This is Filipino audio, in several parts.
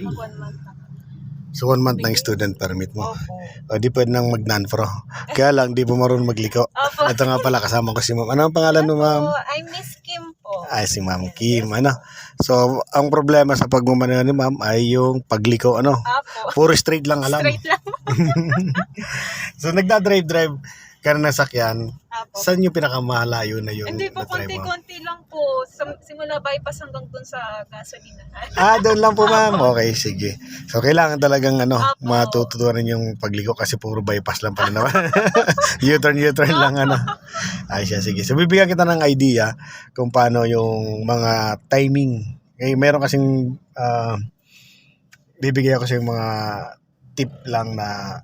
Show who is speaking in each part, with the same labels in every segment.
Speaker 1: Okay.
Speaker 2: One month na.
Speaker 1: So one month ng student permit mo.
Speaker 2: Opo.
Speaker 1: O di pwede nang mag non-pro. Kaya lang, di po marunong magliko.
Speaker 2: Opo.
Speaker 1: Ito nga pala, kasama ko si ma'am. Ano ang pangalan mo ma'am?
Speaker 2: Opo, I miss Kim po.
Speaker 1: Ay, si ma'am Kim. Ano? So, ang problema sa pagmamaneho ni ma'am ay yung pagliko. Ano?
Speaker 2: Apo.
Speaker 1: Puro straight lang alam.
Speaker 2: Straight lang.
Speaker 1: So, nagdadrive-drive ka na ng sakyan.
Speaker 2: Apo.
Speaker 1: Saan yung pinakamahalayo na yung
Speaker 2: Hindi po,
Speaker 1: mo?
Speaker 2: konti-konti lang po. Sa- Simula bypass hanggang dun sa gasolina.
Speaker 1: Ah, doon lang po ma'am. Okay, sige. So, kailangan talagang ano,
Speaker 2: Apo.
Speaker 1: matututunan yung pagliko kasi puro bypass lang pala naman. U-turn, U-turn lang ano. Ay siya, sige. So, bibigyan kita ng idea kung paano yung mga timing. Eh, meron kasing, ah, bibigyan ko sa yung mga tip lang na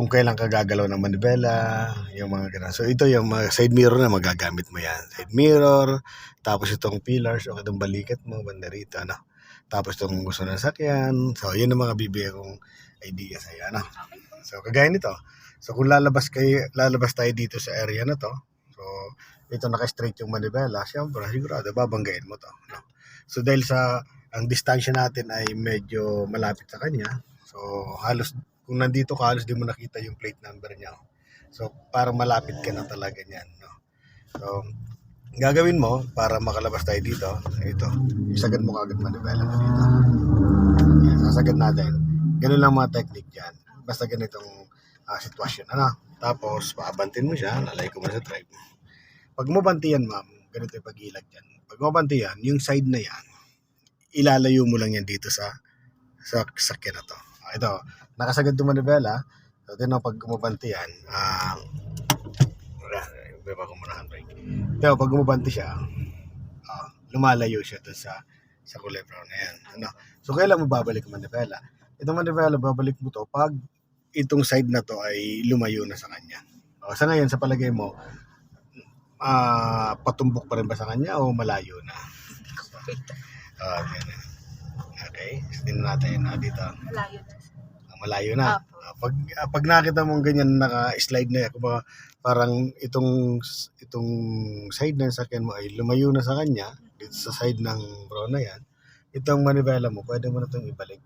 Speaker 1: kung kailan ka gagalaw ng manibela, yung mga ganun. So, ito yung mga side mirror na magagamit mo yan. Side mirror, tapos itong pillars o itong balikat mo, banda rito, ano. Tapos itong gusto ng sakyan. So, yun ang mga bibigyan kong idea sa iyo, ano. So, kagaya nito. So, kung lalabas kayo, lalabas tayo dito sa area na to, so, ito naka-straight yung manibela, syempre, sigurado, babanggain mo to, no. So, dahil sa, ang distansya natin ay medyo malapit sa kanya, so, halos, kung nandito ka, halos di mo nakita yung plate number niya. So, parang malapit ka na talaga niyan, no. So, gagawin mo para makalabas tayo dito, ito, isagad mo kagad manibela mo dito. Yan, sasagad natin. Ganun lang mga technique dyan. Basta ganitong ah, sitwasyon. Ano? Tapos, paabantin mo siya, nalay ko mo sa drive. Pag mo bantiyan, ma'am, ganito yung pag-ilag dyan. Pag mo bantiyan, yung side na yan, ilalayo mo lang yan dito sa sa sakyan na to. Ah, ito, nakasagad yung manibela. So, din pag umubanti yan, ah, wala, iba ko muna handbrake. Pero pag umubanti siya, ah, lumalayo siya dun sa sa kulay brown na yan. Ano? So, kailan mo babalik ang manibela? Itong manibela, babalik mo to pag itong side na to ay lumayo na sa kanya. O, sa ngayon, sa palagay mo, ah patumbok pa rin ba sa kanya o malayo na? Ah, ganun. Okay, tingnan natin ah, dito.
Speaker 2: Malayo na.
Speaker 1: Malayo na.
Speaker 2: Apo.
Speaker 1: Ah, pag ah, pag nakita mong ganyan naka-slide na, kumbaga, parang itong itong side ng sakyan mo ay lumayo na sa kanya, dito sa side ng brown na yan, itong manibela mo, pwede mo na itong ibalik.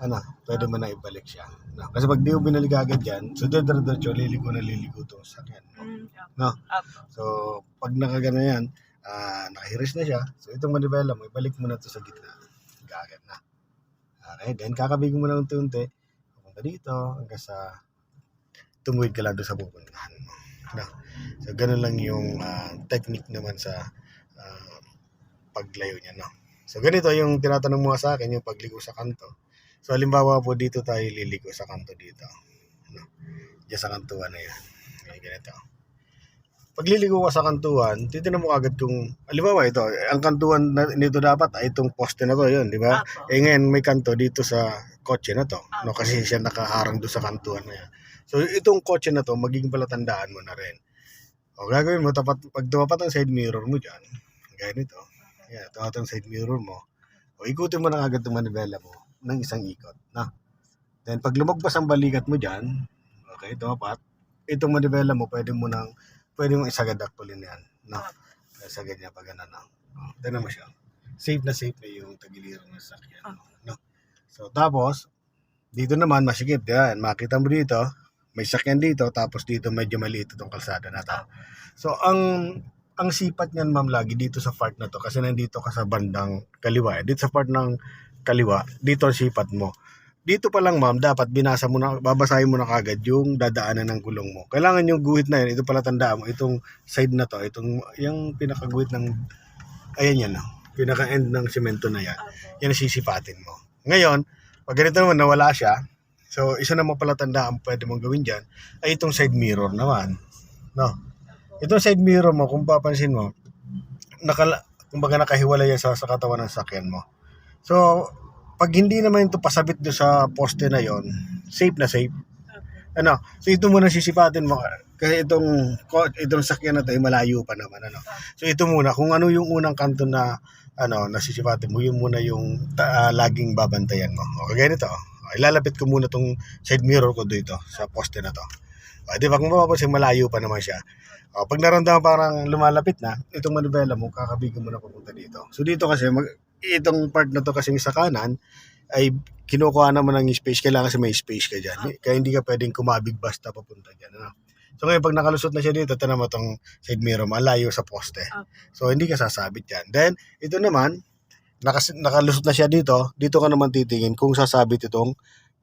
Speaker 1: Ano, pwede mo na ibalik siya. No? Kasi pag di mo binalik agad yan, so diretso liligo na liligo itong sakyan mo. No?
Speaker 2: Apo.
Speaker 1: So, pag nakagana yan, ah nakahiris na siya, so itong manibela mo, ibalik mo na to sa gitna. Gagad na. Okay, then kakabig mo na unti-unti, pupunta dito, hanggang sa tumuwid ka lang doon sa pupuntahan mo. No? So, ganun lang yung ah, technique naman sa ah, paglayo niya. No? So, ganito yung tinatanong mo sa akin, yung pagligo sa kanto. So, halimbawa po dito tayo liligo sa kanto dito. No? Diyan sa kantuan na yan. Okay, ganito pagliligo ka sa kantuan, titignan mo agad kung, halimbawa ito, ang kantuan na, nito dapat ay itong poste na to, yun, di ba?
Speaker 2: Apo.
Speaker 1: Eh ngayon may kanto dito sa kotse na to, no, kasi siya nakaharang doon sa kantuan na yan. So itong kotse na to, magiging palatandaan mo na rin. O gagawin mo, tapat, pag tumapat ang side mirror mo dyan, gaya nito, yan, tumapat ang side mirror mo, o ikutin mo na agad itong manibela mo ng isang ikot, na. Then pag lumagpas ang balikat mo dyan, okay, tumapat, itong manibela mo, pwede mo nang pwede mong isagad actually na yan. No? Isagad niya pag ano, no? Oh, tignan mo siya. Safe na safe na yung tagiliran ng sakyan. No? So, tapos, dito naman, masikip. Yan, makita mo dito, may sakyan dito, tapos dito medyo maliit itong kalsada na to. So, ang ang sipat niyan, ma'am, lagi dito sa part na to, kasi nandito ka sa bandang kaliwa. Dito sa part ng kaliwa, dito ang sipat mo dito pa lang ma'am, dapat binasa mo na, babasahin mo na kagad yung dadaanan ng gulong mo. Kailangan yung guhit na yun, ito pala tandaan mo, itong side na to, itong, yung pinakaguhit ng, ayan yan, no? pinaka-end ng semento na yan, yan sisipatin mo. Ngayon, pag ganito naman, nawala siya, so isa naman pala tandaan pwede mong gawin dyan, ay itong side mirror naman. No? Itong side mirror mo, kung papansin mo, nakala, kumbaga nakahiwalay yan sa, sa katawan ng sakyan mo. So, pag hindi naman ito pasabit do sa poste na yon, safe na safe. Ano, so ito muna sisipatin mo kasi itong itong sakyan na to ay malayo pa naman ano. So ito muna kung ano yung unang kanto na ano nasisipatin mo, yun muna yung ta- ah, laging babantayan mo. Okay, ganito. Okay, ilalapit ko muna tong side mirror ko dito sa poste na to. Okay, di ba kung mapapansin malayo pa naman siya. O, pag naramdaman parang lumalapit na, itong manibela mo, kakabigin mo na papunta dito. So dito kasi, mag, itong part na to kasi sa kanan, ay kinukuha naman ng space, kailangan sa may space ka dyan. Kaya hindi ka pwedeng kumabig basta papunta dyan. Ano? So ngayon, pag nakalusot na siya dito, ito naman itong side mirror, malayo sa poste.
Speaker 2: Okay.
Speaker 1: So hindi ka sasabit yan. Then, ito naman, nakas- nakalusot na siya dito, dito ka naman titingin kung sasabit itong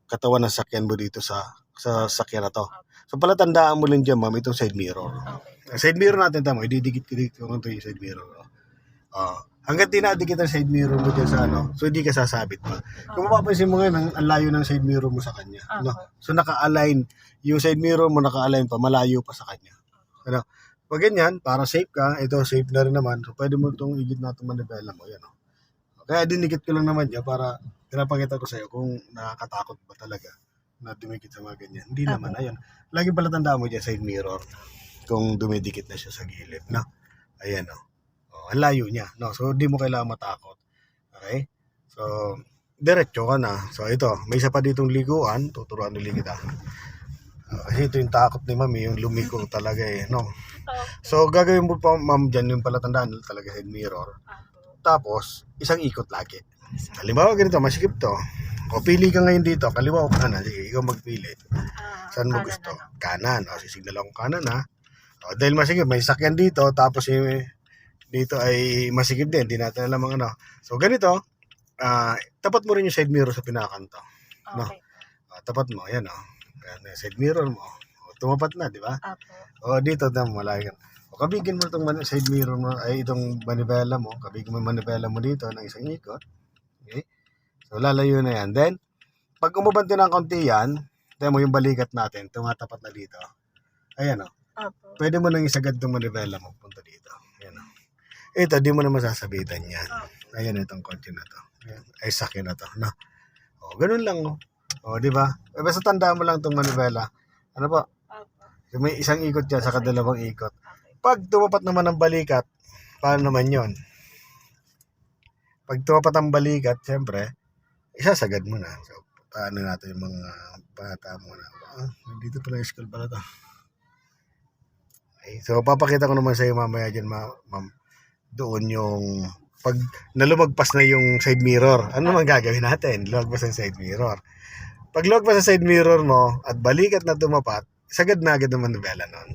Speaker 1: katawan ng sakyan mo dito sa sa sakyan na to. So palatandaan mo lang dyan, ma'am, itong side mirror. Side mirror natin, tama, ididikit ko ito yung side mirror. Oh. Ah, hanggang tinadikit ang side mirror mo dyan sa ano, so hindi ka sasabit pa. Kung mapapansin mo ngayon, ang, ang layo ng side mirror mo sa kanya. No? So naka-align, yung side mirror mo naka-align pa, malayo pa sa kanya. Ano? Pag ganyan, para safe ka, ito safe na rin naman. So pwede mo itong igit na itong manibela mo. Yan, oh. Kaya dinikit ko lang naman niya para pinapakita ko sa'yo kung nakakatakot ba talaga na dumikit sa mga ganyan. Hindi naman, ayun. Lagi pala tandaan mo dyan side mirror kung dumidikit na siya sa gilid. No? Ayan, oh. Ang layo niya. No? So, di mo kailangan matakot. Okay? So, diretso ka na. So, ito, may isa pa ditong liguan. Tuturuan ulit kita. Ah, kasi ito yung takot ni mami, yung lumiko talaga eh, no? So, gagawin mo pa, ma'am, dyan yung palatandaan talaga side mirror. Tapos, isang ikot lagi. Halimbawa, ganito, masikip to. O, pili ka ngayon dito, kaliwa o kanan. Sige, ikaw magpili. Saan mo gusto? Kanan. O, sisignan lang kung kanan, ha? O, dahil masikip, may sakyan dito, tapos yung dito ay masikip din. Hindi natin alam ang ano. So, ganito, ah tapat mo rin yung side mirror sa pinakanto. No.
Speaker 2: Okay.
Speaker 1: Ah, tapat mo, yan, o. Yan, side mirror mo. O, tumapat na, di ba?
Speaker 2: Apo.
Speaker 1: O, dito na malayo. O, kabigin mo itong side mirror mo, ay itong manibela mo. Kabigin mo manibela mo dito ng isang ikot. Okay? So, lalayo na yan. Then, pag umubanti ng konti yan, tingnan mo yung balikat natin, tumatapat na dito. Ayan o.
Speaker 2: Apo.
Speaker 1: Pwede mo nang isagad itong manibela mo punta. Ito, di mo na masasabitan yan. Ayan itong kotse na to. Ayan. Ay, sakyan na to. No? O, ganun lang. O, o di ba? Eh, basta tandaan mo lang itong manibela. Ano po? May isang ikot dyan sa kadalawang ikot. Pag tumapat naman ang balikat, paano naman yon? Pag tumapat ang balikat, siyempre, isasagad mo na. So, paano natin yung mga bata mo na. Ah, dito pala yung school pala to. Okay, so, papakita ko naman sa iyo mamaya dyan, ma- ma'am. Doon yung pag nalumagpas na yung side mirror, ano naman gagawin natin? Lumagpas ang side mirror. Pag lumagpas ang side mirror mo at balikat na tumapat, sagad na agad naman nabela nun.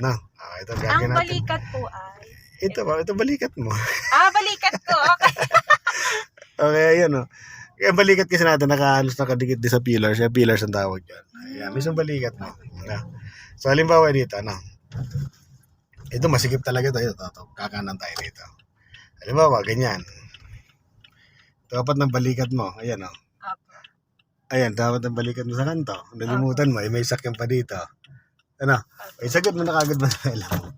Speaker 1: No? Ah, ito
Speaker 2: Ang
Speaker 1: gagawin natin.
Speaker 2: balikat po ay...
Speaker 1: Ito ba? Ito balikat mo.
Speaker 2: Ah, balikat ko. Okay.
Speaker 1: okay, ayan o. Kaya balikat kasi natin nakahalos nakadikit din sa pillars. Yung pillars ang tawag dyan. Ayan, mismo balikat mo. Na. So, halimbawa dito, ano? Ito, masikip talaga tayo. Ito, ito, kakanan tayo dito. Halimbawa, ganyan. Dapat ng balikat mo. Ayan o.
Speaker 2: Apo.
Speaker 1: Ayan, dapat ng balikat mo sa kanto. Nalimutan mo, eh, may sakyan pa dito. Ano? Ay, sagot mo na kagad mo sa mo.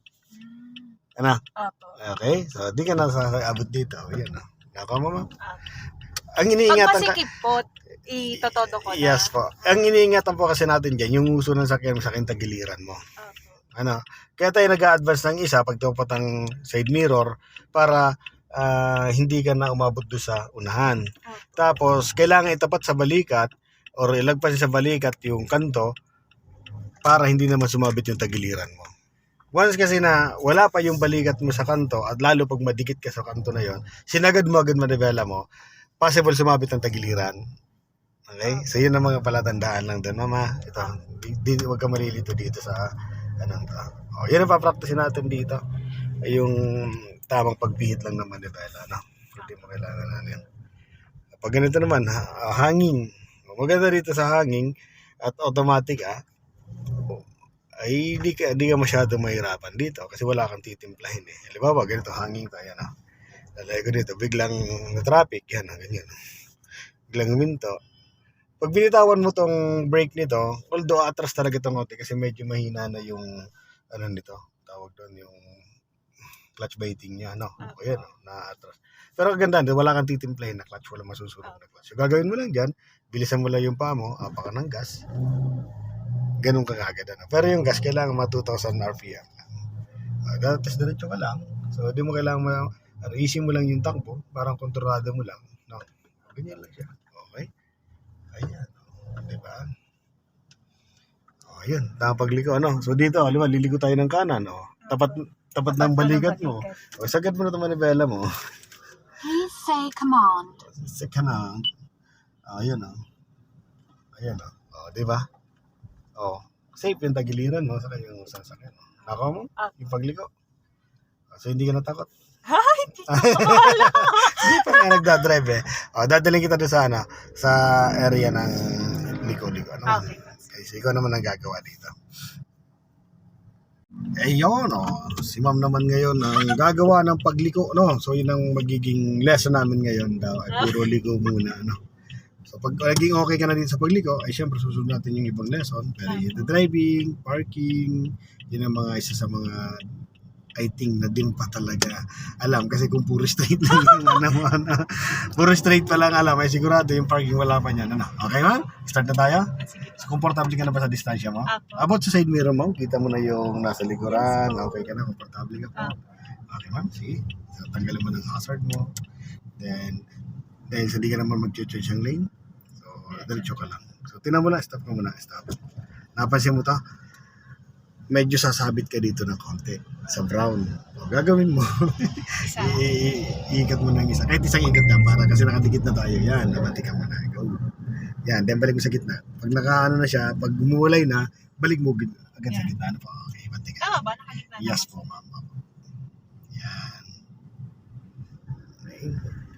Speaker 1: Ano?
Speaker 2: Apo.
Speaker 1: Okay? So, di ka na sa abot dito. Ayan o. Nako mo, ma'am.
Speaker 2: Apo.
Speaker 1: Ang
Speaker 2: Pag
Speaker 1: iniingatan ka...
Speaker 2: masikip po, itotodo ko na.
Speaker 1: Yes po. Ang iniingatan po kasi natin dyan, yung uso ng sakyan mo sa akin tagiliran mo. Ano? Kaya tayo nag-a-advance ng isa pag tumapat ang side mirror para ah, hindi ka na umabot doon sa unahan.
Speaker 2: Apo.
Speaker 1: Tapos, kailangan itapat sa balikat or ilagpas sa balikat yung kanto para hindi naman sumabit yung tagiliran mo. Once kasi na wala pa yung balikat mo sa kanto at lalo pag madikit ka sa kanto na yon, sinagad mo agad manibela mo, possible sumabit ang tagiliran. Okay? So yun ang mga palatandaan lang doon. Mama, ito, di, di, huwag ka malilito dito sa anong to. O, yun ang papractice natin dito. Yung tamang pagpihit lang ng manibela. No? Hindi mo kailangan na yan. Pag ganito naman, ha- hanging. Maganda rito sa hanging at automatic ah, ay di ka, di ka masyado mahirapan dito kasi wala kang titimplahin eh. Halimbawa, ganito, hanging tayo na. Lalagay ko dito, biglang na traffic, yan, ah, ganyan. Biglang minto. Pag binitawan mo tong brake nito, although atras talaga itong konti kasi medyo mahina na yung, ano nito, tawag doon, yung clutch biting niya, no? O yan, oh, na-atras. Pero ganda, wala kang titimplahin na clutch, wala masusunod na clutch. So, gagawin mo lang dyan, bilisan mo lang yung paa mo, apa ka ng gas, ganun ka kagad. Ano. Pero yung gas, kailangan mga 2,000 RPM. Uh, tapos diretso ka lang. So, di mo kailangan mo, ano, easy mo lang yung takbo, parang kontrolado mo lang. No? Ganyan lang siya. Okay? Ayan. O, di ba? O, yun. Tama pagliko, ano? So, dito, alam mo, liligo tayo ng kanan, o. Tapat, tapat ng balikat mo. O, sagad mo na ito manibela mo.
Speaker 3: Please say command.
Speaker 1: sa kanan. Oh, yun oh. Ayan oh. Oh, di ba? Oh, safe yung tagiliran mo sa kanyang sasakyan. Nako mo,
Speaker 2: Ah.
Speaker 1: yung pagliko. Oh, So, hindi ka natakot.
Speaker 2: Ay, hindi ko
Speaker 1: Hindi pa nga nagdadrive eh. Oh, dadaling kita doon sa, ano, sa area ng liko-liko. Ano?
Speaker 2: Okay.
Speaker 1: So ikaw naman ang gagawa dito. Eh yun, oh. si ma'am naman ngayon ang gagawa ng pagliko, no? So yun ang magiging lesson namin ngayon daw, ay puro liko muna, no? So pag naging okay ka na din sa pagliko, ay syempre susunod natin yung ibang lesson. Pero yung driving, parking, yun ang mga isa sa mga I think na din pa talaga alam kasi kung puro straight lang yung ano ano, puro straight pa lang alam ay sigurado yung parking wala pa niyan ano okay ma'am start na tayo. So, komportable ka na ba sa distansya mo?
Speaker 2: Apo.
Speaker 1: About sa side mirror mo, kita mo na yung nasa likuran, okay ka na, komportable ka.
Speaker 2: Apo.
Speaker 1: Okay ma'am, sige. So, tanggalin mo ng hazard mo. Then, dahil sa di ka naman mag-change ang lane, so, diretso ka lang. So, tinan mo na, stop ka muna, stop. Napansin mo to? Medyo sasabit ka dito ng konti sa brown. O, gagawin mo. Iikat mo ng isa. Kahit isang ikat lang para kasi nakadikit na tayo. Yan, nabati ka muna. Go. Yan, then balik mo sa gitna. Pag nakaano na siya, pag gumuwalay na, balik mo agad sa
Speaker 2: Yan.
Speaker 1: gitna. Ano po? Okay, bati ka.
Speaker 2: Tama ba? Nakagitna na
Speaker 1: Yes po, ma'am. Yan. Okay.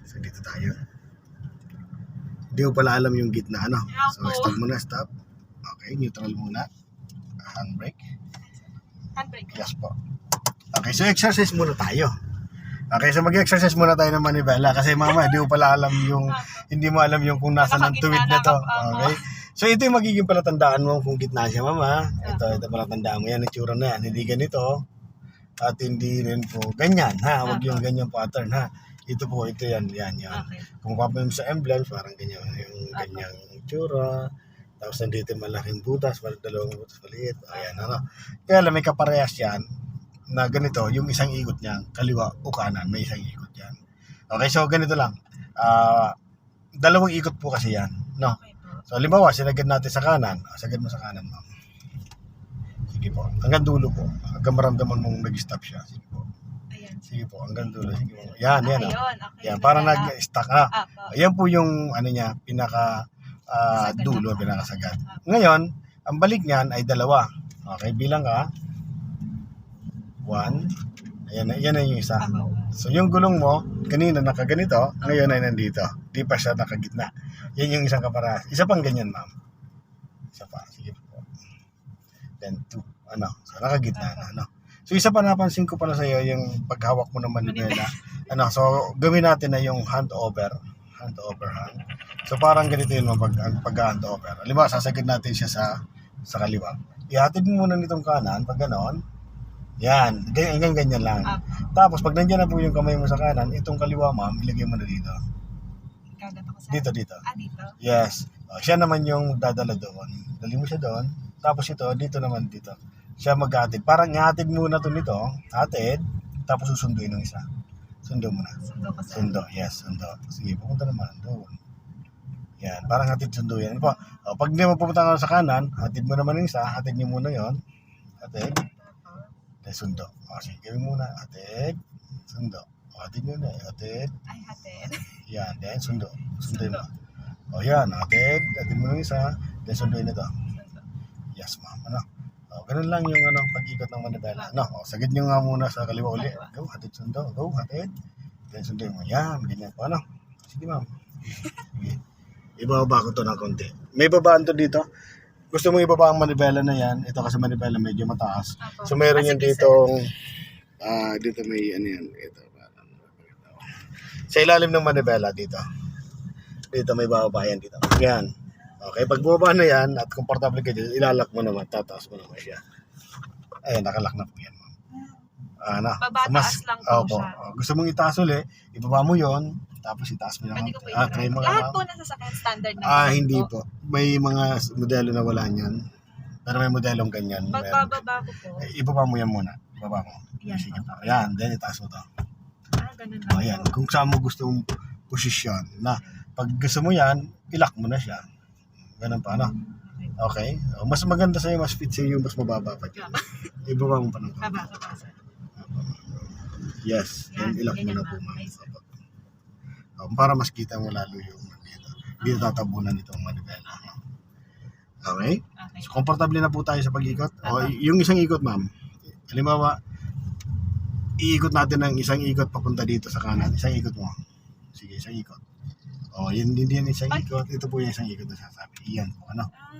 Speaker 1: So, dito tayo. Hindi ko pala alam yung gitna, ano? So, stop muna, stop. Okay, neutral muna. Handbrake.
Speaker 2: Handbrake.
Speaker 1: Yes po. Okay, so exercise muna tayo. Okay, so mag-exercise muna tayo ng manibela kasi mama, hindi mo pala alam yung hindi mo alam yung kung nasa ng tuwid na to. Okay? So ito yung magiging palatandaan mo kung gitna siya, mama. Ito, ito palatandaan mo yan, itsura na yan. Hindi ganito at hindi rin po ganyan, ha? Huwag yung ganyan pattern, ha? Ito po, ito yan, yan, yan.
Speaker 2: Okay.
Speaker 1: Kung papalim sa emblem, parang ganyan, yung ganyang itsura. Tapos nandito malaking butas, mal- dalawang butas maliit. Ayan, ano. Kaya lang may kaparehas yan na ganito, yung isang ikot niya, kaliwa o kanan, may isang ikot yan. Okay, so ganito lang. Ah, dalawang ikot po kasi yan, no? So, halimbawa, sinagad natin sa kanan. Ah, Sagad mo sa kanan, ma'am. Sige po. Hanggang dulo po. Hanggang maramdaman mong nag-stop siya. Sige po.
Speaker 2: Ayan.
Speaker 1: Sige po. Hanggang dulo. Sige po. Yan, yan. ah.
Speaker 2: Ayun, okay.
Speaker 1: Yan, parang
Speaker 2: Nagala.
Speaker 1: nag-stuck na.
Speaker 2: Apo.
Speaker 1: Ayan po yung ano niya, pinaka
Speaker 2: Sagad
Speaker 1: dulo, pinakasagad. Ngayon, ang balik niyan ay dalawa. Okay, bilang ka. One. Ayan, na- yan na yung isa. So yung gulong mo, kanina nakaganito, ngayon ay nandito. Di pa siya nakagitna. Yan yung isang kaparehas. Isa pang ganyan, ma'am. Isa pa. Sige po. Then two. Ano? So nakagitna na. Ano? So isa pa napansin ko pala sa iyo yung paghawak mo ng manibela. ano, so gawin natin na yung hand over. Hand over hand. So parang ganito yun pag, pag hand over. Halimbawa, sasagad natin siya sa sa kaliwa. Ihatid mo muna nitong kanan, pag ganon. Yan, ganyan, ganyan lang.
Speaker 2: Apo.
Speaker 1: Tapos pag nandiyan na po yung kamay mo sa kanan, itong kaliwa ma'am, ilagay mo na dito.
Speaker 2: Sa...
Speaker 1: Dito, dito.
Speaker 2: Ah, dito.
Speaker 1: Yes. O, siya naman yung dadala doon. Dali mo siya doon. Tapos ito, dito naman dito. Siya maghatid. Parang ihatid muna to nito. Hatid. Tapos susunduin ng isa. Sundo mo na.
Speaker 2: Sundo ko.
Speaker 1: Sundo. Yes, sundo. Sige, pupunta naman doon. Yan. Parang hatid sundo yan. Po, o, pag hindi mo pupunta ka sa kanan, hatid mo naman ng isa. Hatid niyo muna yon Hatid. Then sundo. O, sige, gawin muna. Hatid. Sundo. O, hatid nyo na. Hatid.
Speaker 2: Ay, hatin.
Speaker 1: Yan, then sundo. Sunduin mo. O yan, atid. Atid mo ng isa. Then sunduin ito. Yes, ma'am. Ano? Ganun lang yung ano, pag-ikot ng manibela. Ano? O, sagad nyo nga muna sa kaliwa uli. Go, hatid sundo. Go, hatid. Then sunduin mo. Yan, ganyan po. Ano? Sige, ma'am. Sige. Ibababa ko to ng konti. May babaan to dito. Gusto mo ibaba ang manibela na yan. Ito kasi manibela medyo mataas.
Speaker 2: Apo.
Speaker 1: So meron
Speaker 2: Ah,
Speaker 1: yan ditong ah dito may ano yan ito sa ilalim ng manibela dito. Dito may bababa yan dito. Yan. Okay, pag bumaba na yan at komportable ka dito, ilalak mo naman, tataas mo naman siya. Ayun, nakalak na po yan. Ano?
Speaker 2: Babataas lang po
Speaker 1: opo.
Speaker 2: siya.
Speaker 1: Oh, gusto mong itaas uli, ibaba mo yon tapos itaas mo
Speaker 2: Pwede
Speaker 1: lang.
Speaker 2: ko po
Speaker 1: Ah, try mo
Speaker 2: Lahat po nasa sakyan standard na.
Speaker 1: Ah, hindi
Speaker 2: po.
Speaker 1: May mga modelo na wala niyan. Pero may modelong ganyan.
Speaker 2: Pag
Speaker 1: Meron.
Speaker 2: bababa ko po,
Speaker 1: Eh, ibaba mo yan muna. Ibaba mo.
Speaker 2: Yan,
Speaker 1: Sige po. Ayan, then itaas mo to.
Speaker 2: ah, ganun lang
Speaker 1: O, ayan.
Speaker 2: po.
Speaker 1: Kung saan mo gustong posisyon na pag gusto mo yan, ilak mo na siya. Ganun pa, ano? Okay? O, mas maganda sa'yo, mas fit sa'yo yung mas mababa pa dyan. Ibaba mo pa ng konti.
Speaker 2: Baba, baba, sir.
Speaker 1: Yes. Then
Speaker 2: Yan,
Speaker 1: ilak mo
Speaker 2: ganyan
Speaker 1: na po, ma'am.
Speaker 2: Ay, sir.
Speaker 1: O, para mas kita mo lalo yung dito. Hindi na tatabunan itong manibela. no? Okay?
Speaker 2: Okay.
Speaker 1: So, komportable na po tayo sa pag-ikot. O, y- yung isang ikot, ma'am. Halimbawa, iikot natin ng isang ikot papunta dito sa kanan. Isang ikot mo. Sige, isang ikot. O, yun din din isang
Speaker 2: Ay.
Speaker 1: ikot. Ito po yung isang ikot na sasabi. Iyan po, ano?
Speaker 2: Ah,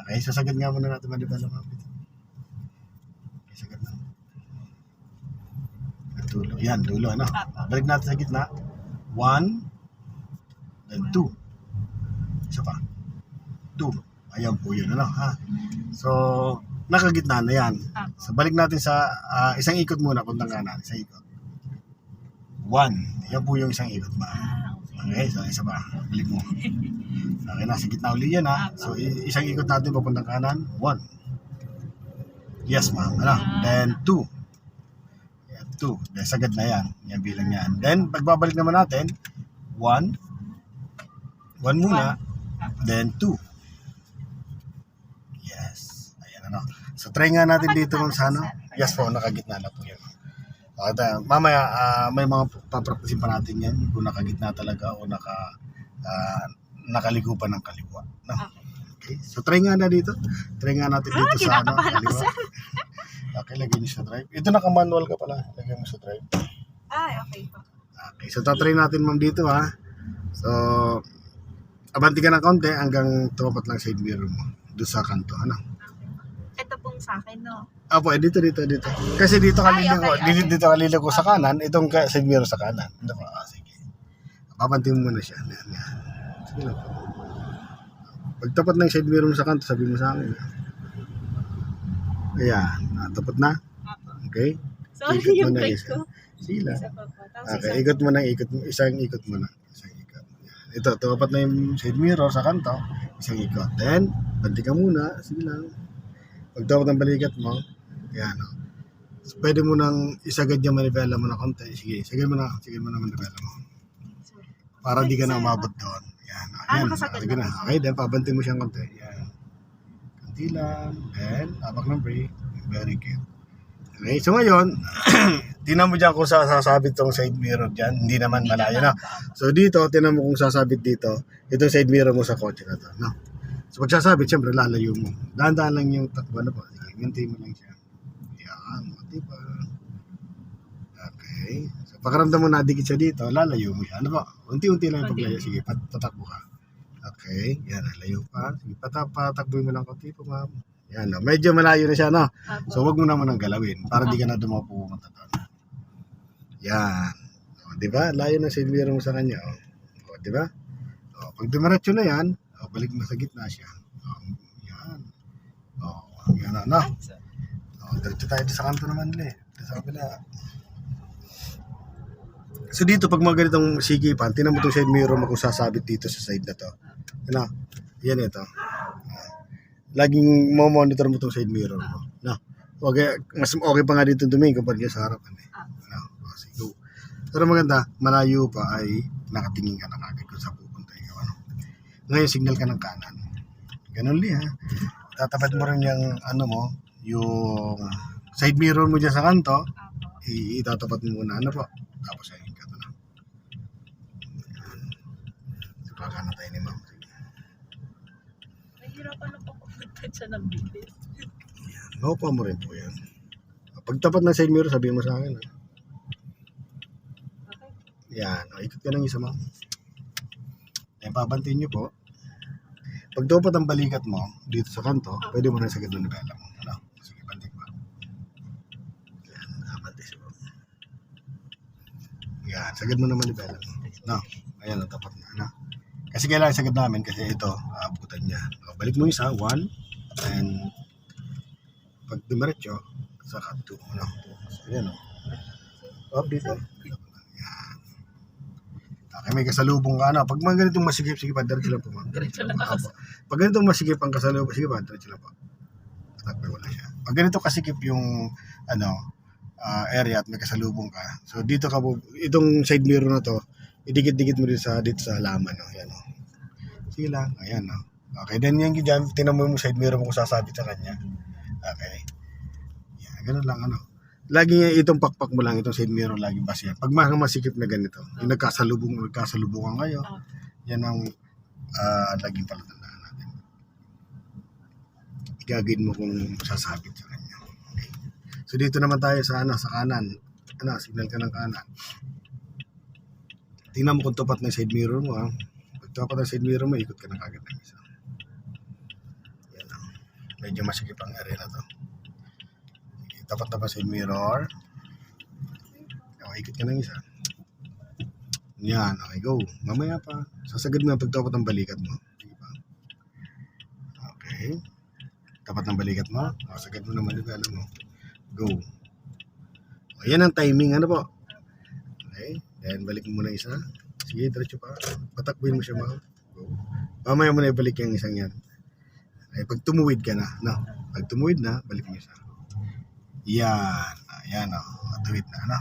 Speaker 1: Okay, sasagad nga muna natin manibela, ma'am. Okay, sagad na. At Dulo. Yan, dulo, ano? Balik natin sa gitna. One, then two. Isa pa. Two. Ayan po yun, ano, ha? So, nakagitna na yan.
Speaker 2: Apo.
Speaker 1: So, balik natin sa ah, isang ikot muna, puntang kanan. Isang ikot. One. Yan po yung isang ikot.
Speaker 2: Ah, okay.
Speaker 1: Okay, so isa pa. Balik mo. Okay, nasa gitna uli yan ha. So isang ikot natin papuntang kanan. One. Yes ma'am. Ano? Then two. Yeah, two. Then sagad na yan. Yan bilang yan. Then pagbabalik naman natin. One. One muna. Then two. Yes. Ayan ano. So try nga natin dito kung sa ano. Yes po, nakagitna na po yan. Tayo. mamaya ah, may mga papraktisin pa natin yan kung nakagitna talaga o naka ah, nakaligo pa ng kaliwa. No? Okay. So try nga na dito. Try nga natin
Speaker 2: Ah,
Speaker 1: dito sa ano, kaliwa. Okay, lagay niyo sa drive. Ito naka-manual ka pala. Lagay mo sa drive.
Speaker 2: Ay, okay po.
Speaker 1: Okay, so tatry natin ma'am dito ha. So, abanti ka ng konti hanggang tumapat lang side mirror mo. Doon sa kanto, ano?
Speaker 2: Okay. Ito pong sa akin, no?
Speaker 1: Apo, eh, dito, dito, dito. Kasi dito
Speaker 2: Ay,
Speaker 1: kalili ko,
Speaker 2: okay,
Speaker 1: dito,
Speaker 2: okay.
Speaker 1: dito kalili ko sa kanan, itong ka- side mirror sa kanan. Ano ba? Ah, sige. Papantin mo muna siya. Yan, yan. Sige lang po. Pag tapat ng side mirror mo sa kanto, sabi mo sa akin. Ayan, ah, tapat na.
Speaker 2: Apo.
Speaker 1: Okay?
Speaker 2: Sorry,
Speaker 1: Ikot mo
Speaker 2: yung
Speaker 1: na
Speaker 2: brake
Speaker 1: isa.
Speaker 2: ko.
Speaker 1: Sige lang.
Speaker 2: Isa pa po. Tapos
Speaker 1: Okay,
Speaker 2: isa.
Speaker 1: ikot mo na, ikot mo. Isang ikot mo na. Isang ikot. Yan. Ito, tumapat na yung side mirror sa kanto. Isang ikot. Then, banti ka muna. Sige lang. Pag tumapat ng balikat mo, yan o. So, pwede mo nang isagad yung manibela mo na konti. Sige, sagad mo na. Sagad mo na manibela mo. Para di ka na umabot doon.
Speaker 2: Ah,
Speaker 1: Yan.
Speaker 2: nakasagad
Speaker 1: Sige
Speaker 2: na.
Speaker 1: Okay, then pabanti mo siyang konti. Yan. Konti lang. Then, tabak ng brake. Very good. Okay, so ngayon, tinan mo dyan kung sa sasabit tong side mirror dyan. Hindi naman malayo na. So dito, tinan mo kung sasabit dito. Itong side mirror mo sa kotse na to. No? So pag sasabit, syempre lalayo mo. Dahan-dahan lang yung takbo na po. Sige, Ganti mo lang siya. Yan, pa. Okay. So pakaramdam mo na dikit siya dito, lalayo mo siya. Ano ba? Unti-unti lang yung paglayo. Sige, pat tatakbo ka. Okay. Yan, lalayo pa. Sige, patap patakbo mo lang konti po, ma'am. Yan, no? medyo malayo na siya, no?
Speaker 2: Apo.
Speaker 1: So, wag mo naman ang galawin para di ka na dumapo pumunta doon. Yan. O, di ba? Layo na mirror mo sa kanya. O, o di ba? O, pag dumiretso na yan, o, balik mo sa gitna siya. O, yan. O, yan na, no? Diretso tayo sa kanto naman ulit. Sa kabila. So dito, pag mga ganitong sigipan, tinan mo itong side mirror mo kung sasabit dito sa side na to. Ano? Yan ito. Laging mo-monitor mo itong side mirror mo. No? Okay, mas okay pa nga dito tumingin kapag sa harapan eh. No? O, sige, go. Pero maganda, malayo pa ay nakatingin ka na kagad kung saan pupunta ikaw. Ano? Ngayon, signal ka ng kanan. Ganun li ha. Tatapat mo rin yung ano mo, yung side mirror mo dyan sa kanto, itatapat mo muna. Ano po? Tapos ayun ka na. So, baka na tayo ni ma'am.
Speaker 2: Nahihirapan na po pumunta siya ng bilis.
Speaker 1: Nakuha mo rin po yan. Pag tapat ng side mirror, sabihin mo sa akin. Ha?
Speaker 2: Okay.
Speaker 1: Yan. O, ikot ka ng isa ma'am. Yan, pabantiin nyo po. Pag dapat ang balikat mo dito sa kanto, pwede mo na sagad ng nabela mo. Ano? Sige, bantik mo. Yan, nabantik siya po. Yan, sagad mo naman nabela mo. No, ayan, tapat na. Ano? Kasi kailangan sagad namin kasi ito, aabutan niya. O, balik mo isa, one, and pag dumiretso, saka two. Ano? So, yan o. Up dito. Yan. Okay, may kasalubong ka na. Pag mga ganitong masigip, sige pa, diretso lang po.
Speaker 2: Diretso lang ako.
Speaker 1: Pag ganitong masigip ang kasalubong, sige pa, diretso lang po. Takbo wala siya. Pag ganito kasikip yung ano, ah, area at may kasalubong ka. So dito ka po, itong side mirror na to, idikit-dikit mo din sa dito sa halaman, no. Yan, no. Sige lang, ayan, no. Okay, then yan dyan, tinan mo yung side mirror mo kung sasabit sa kanya. Okay. Yan, ganun lang, ano. Lagi nga itong pakpak mo lang, itong side mirror, laging basihan. Pag mga masikip na ganito, yung nagkasalubong, nagkasalubungan kayo, yan ang ah laging pala tandaan natin. Igagawin mo kung sasabit. Okay. So dito naman tayo sa ano, sa kanan. Ano, signal ka ng kanan. Tingnan mo kung tapat ng side mirror mo. Ha? Pag tapat ng side mirror mo, ikot ka na kagad ng isa. Yan lang. Medyo masikip ang area na to. Sige, tapat na pa side mirror. O, ikot ka ng isa. Yan, okay, go. Mamaya pa. Sasagad mo yung pagtapat ng balikat mo. Okay. Tapat ng balikat mo. O, sagad mo naman yung alam mo. Go. O, yan ang timing. Ano po? Okay. Then, balik mo muna isa. Sige, diretso pa. Patakbuhin mo siya, mga. Go. Mamaya mo na ibalik yung isang yan. Okay, pag tumuwid ka na, no? Pag tumuwid na, balik mo isa. Yan. Yan, o. Tuwid na, no?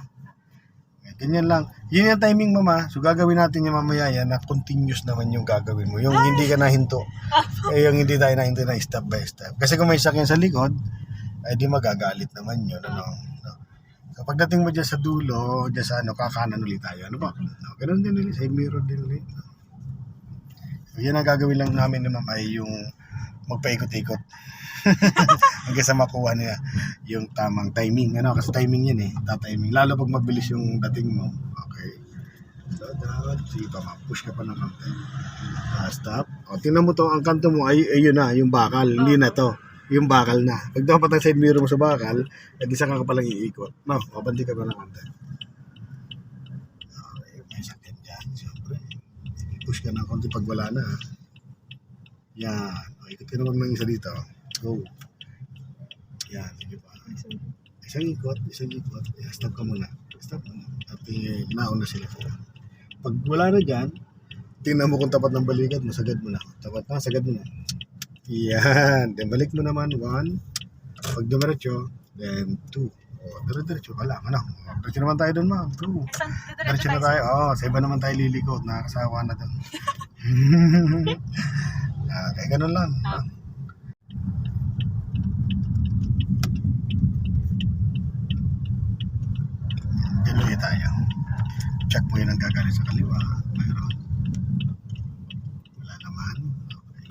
Speaker 1: Okay, Ganyan lang. Yun yung timing, mama. So, gagawin natin yung mamaya yan na continuous naman yung gagawin mo. Yung hindi ka nahinto. eh, yung hindi tayo nahinto na step by step. Kasi kung may sakyan sa likod, ay di magagalit naman yun. Ano? No? So, pagdating mo dyan sa dulo, dyan sa ano, kakanan ulit tayo. Ano ba? No, ganun din ulit. Side mirror din ulit. No? So, yan ang gagawin lang namin ni mama ay yung magpaikot-ikot. Hanggang sa makuha niya yung tamang timing. Ano, kasi timing yan eh. Ta-timing. Lalo pag mabilis yung dating mo. Okay. So, dapat, sige pa, push ka pa ng konti. Ah, stop. O, tingnan mo to, ang kanto mo, ay, ayun na, yung bakal. Hindi na to. Yung bakal na. Pag dapat ang side mirror mo sa bakal, at isa ka ka palang iikot. No, o, banti ka pa ng konti. Okay, may sakit dyan, siyempre. Push ka ng konti pag wala na. Yan. O, ikot ka naman ng isa dito. Go. Yan, sige pa. Isang ikot, isang ikot. Yeah, stop ka muna. Stop muna. At eh, nauna sila. Pag wala na dyan, tingnan mo kung tapat ng balikat mo, sagad mo na. Tapat na, sagad mo na. Yan. Then balik mo naman, one. Pag dumiretso, then two. O, dire-diretso ka lang. Ano? Diretso naman tayo doon, ma'am. Two.
Speaker 2: Saan?
Speaker 1: Diretso na tayo. Oo, oh, sa iba naman tayo lilikot. Nakakasawa na doon. ah, kaya ganun lang.
Speaker 2: Ah.
Speaker 1: Tuloy tayo. Check mo yun ang gagaling sa kaliwa. Mayroon. Wala naman. Okay.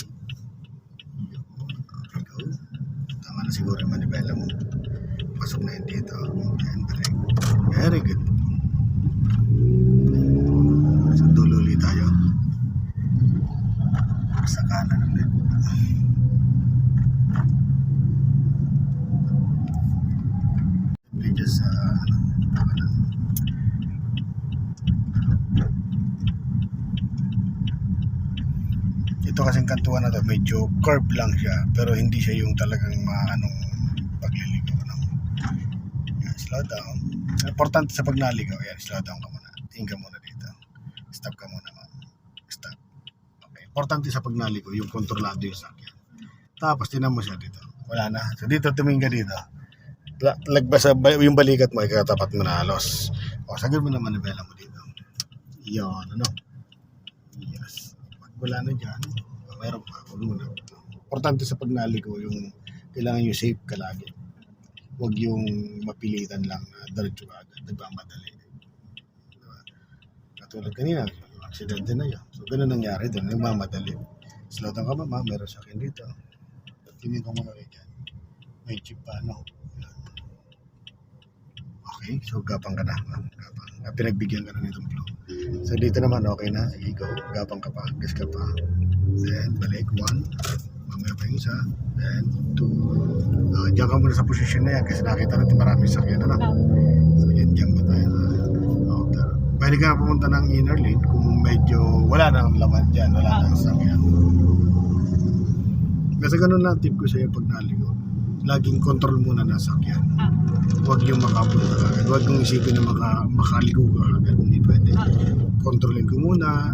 Speaker 1: Yun. Okay, go. Na siguro manibela mo. Pasok na yun dito. And break. Very good. Sa dulo ulit tayo. Sa kanan ulit. Medyo sa ano, kanan. Ito kasing kantuan na to, medyo curve lang siya, pero hindi siya yung talagang maanong pagliligaw. No? Yan, slow down. Importante sa pagnaligaw, yan, slow down ka muna. Tingin ka muna dito. Stop ka muna, ma'am. Stop. Okay. Importante sa pagnaligaw, yung kontrolado yung sakyan. Tapos, tinan mo siya dito. Wala na. So, dito, tumingin dito. La- Lagbas sa yung balikat mo, ikatapat mo na halos. O, sagad mo naman ang vela mo dito. Yan, ano? Yes. Pag wala na dyan, meron pa, huwag mo na. Importante sa pagnaligo yung kailangan yung safe ka lagi. Huwag yung mapilitan lang na diretso ka agad, nagmamadali. Diba? Katulad kanina, aksidente na yun. So, ganun nangyari doon, nagmamadali. Slow down ka mama, meron sa akin dito. Tingin ko muna kayo dyan. May chip pa, no? Okay, so gapang ka na. Gapang. Ah, Pinagbigyan ka na nitong flow. So dito naman okay na. Sige. Gapang ka pa. Gas ka pa. Then, balik. One. Mamaya pa yung isa. Then, two. Uh, diyan ka muna sa posisyon na yan kasi nakita natin maraming sakyan. Ano? So, yan. Diyan mo tayo sa outer. Pwede ka na pumunta ng inner lane kung medyo wala nang laman dyan. Wala nang sakyan. Kasi ganun lang tip ko sa iyo pag naligo. Laging control muna ng sakyan. Huwag yung makapunta ka agad. Huwag yung isipin na maka, makaligo ka agad. Hindi pwede.
Speaker 2: Ah.
Speaker 1: Kontrolin ko muna.